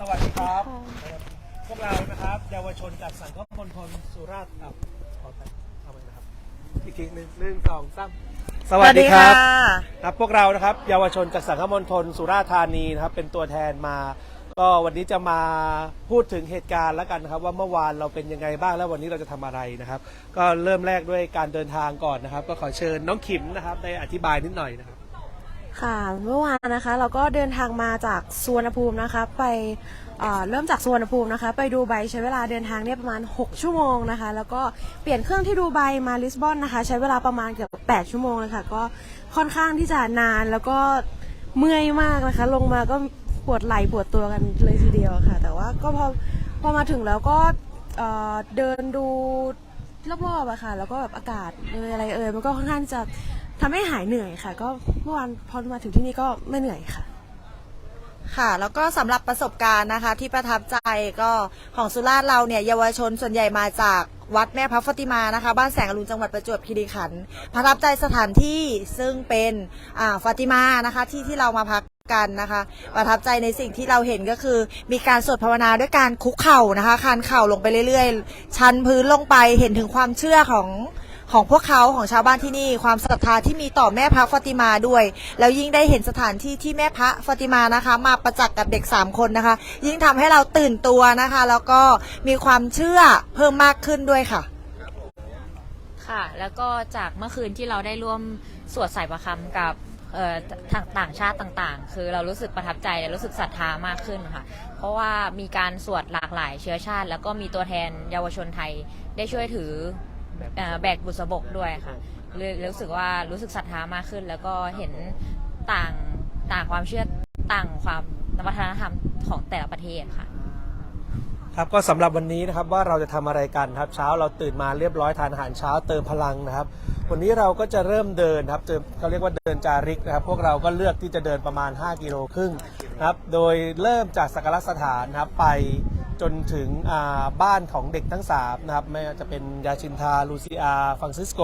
สวัสดีครับ พวกเรานะครับ เยาวชนจากสังคมมณฑลสุราษฎร์ครับขอไปเอาไปนะครับอีกทีหนึ่งหนึ่งสองสามสวัสดีครับครับ พวกเรานะครับ เยาวชนจากสังคมณฑลสุราษฎร์ธานีนะครับ เป็นตัวแทนมา ก็วันนี้จะมาพูดถึงเหตุการณ์แล้วกันนะครับ ว่าเมื่อวานเราเป็นยังไงบ้างแล้ววันนี้เราจะทำอะไรนะครับ ก็เริ่มแรกด้วยการเดินทางก่อนนะครับ ก็ขอเชิญน้องขิมนะครับ ได้อธิบายนิดหน่อยนะครับ ค่ะเมื่อวานนะคะเราก็เดินทางมาจากสวรรณภูมินะคะไปเเริ่มจากสวรรณภูมินะคะ ไปดูไบใช้เวลาเดินทางเนี่ยประมาณ 6 ชั่วโมงนะคะ แล้วก็เปลี่ยนเครื่องที่ดูไบมาลิสบอนนะคะ ใช้เวลาประมาณเกือบ8ชั่วโมงเลยค่ะก็ค่อนข้างที่จะนานแล้วก็เมื่อยมากนะคะ ลงมาก็ปวดไหล่ปวดตัวกันเลยทีเดียวค่ะ แต่ว่าก็พอพอมาถึงแล้วก็เเดินดูรอบๆอะค่ะ แล้วก็แบบอากาศเอยอะไรเอ่ยมันก็ค่อนข้างจะ ทำให้หายเหนื่อยค่ะ ก็เมื่อวานพอมาถึงที่นี่ก็ไม่เหนื่อยค่ะ ค่ะแล้วก็สำหรับประสบการณ์นะคะ ที่ประทับใจก็ของสุราษฎร์เราเนี่ยเยาวชนส่วนใหญ่มาจากวัดแม่พระฟติมานะคะ บ้านแสงอรุณจังหวัดประจวบคีรีขันธ์ประทับใจสถานที่ซึ่งเป็นอ่าฟติมานะคะที่ที่เรามาพักกันนะคะประทับใจในสิ่งที่เราเห็นก็คือ มีการสวดภาวนาด้วยการคุกเข่านะคะคานเข่าลงไปเรื่อยๆ ชันพื้นลงไปเห็นถึงความเชื่อของ ของพวกเขาของชาวบ้านที่นี่ความศรัทธาที่มีต่อแม่พระฟาติมาด้วย แล้วยิ่งได้เห็นสถานที่ที่แม่พระฟาติมานะคะ มาประจักษ์กับเด็ก 3 คนนะคะ ยิ่งทำให้เราตื่นตัวนะคะ แล้วก็มีความเชื่อเพิ่มมากขึ้นด้วยค่ะ ค่ะ แล้วก็จากเมื่อคืนที่เราได้ร่วมสวดใส่ประคำกับเอ่างต่างชาติต่างๆ คือเรารู้สึกประทับใจและรู้สึกศรัทธามากขึ้นค่ะ เพราะว่ามีการสวดหลากหลายเชื้อชาติ แล้วก็มีตัวแทนเยาวชนไทยได้ช่วยถือ เอ่อแบกบุษบกด้วยค่ะเลยรู้สึกว่ารู้สึกศรัทธามากขึ้น แล้วก็เห็นต่างต่างความเชื่อต่างความวัฒนธรรมของแต่ละประเทศค่ะ ครับก็สำหรับวันนี้นะครับว่าเราจะทำอะไรกันครับเช้าเราตื่นมาเรียบร้อยทานอาหารเช้าเติมพลังนะครับ วันนี้เราก็จะเริ่มเดินครับเดินเขาเรียกว่าเดินจาริกนะครับ พวกเราก็เลือกที่จะเดินประมาณ 5 กิโลครึ่งนะครับโดยเริ่มจากสักการะสถานนะครับไป จนถึงอ่าบ้านของเด็กทั้ง3นะครับไม่ว่าจะเป็นยาชินทา ลูซิอาฟรังซิสโก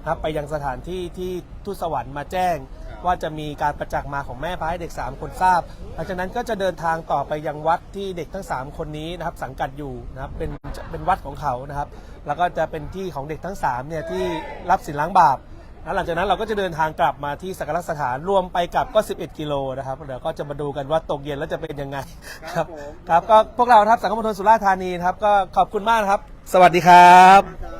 นะครับไปยังสถานที่ที่ทูตสวรรค์มาแจ้ง ว่าจะมีการประจักษ์มาของแม่พระให้เด็ก 3 คนทราบหลังจากนั้นก็จะเดินทางต่อไปยังวัดที่เด็กทั้ง 3 คนนี้นะครับสังกัดอยู่นะครับเป็นเป็นวัดของเขานะครับ แล้วก็จะเป็นที่ของเด็กทั้ง3เนี่ยที่รับสินล้างบาป แล้วหลังจากนั้นเราก็จะเดินทางกลับมาที่สักการะสถานรวมไปกลับก็ 11 กิโลนะครับเดี๋ยวก็จะมาดูกันว่าตกเย็นแล้วจะเป็นยังไงครับครับก็พวกเราครับสังคมมณฑลสุราษฎร์ธานีนะครับก็ขอบคุณมากนะครับ สวัสดีครับ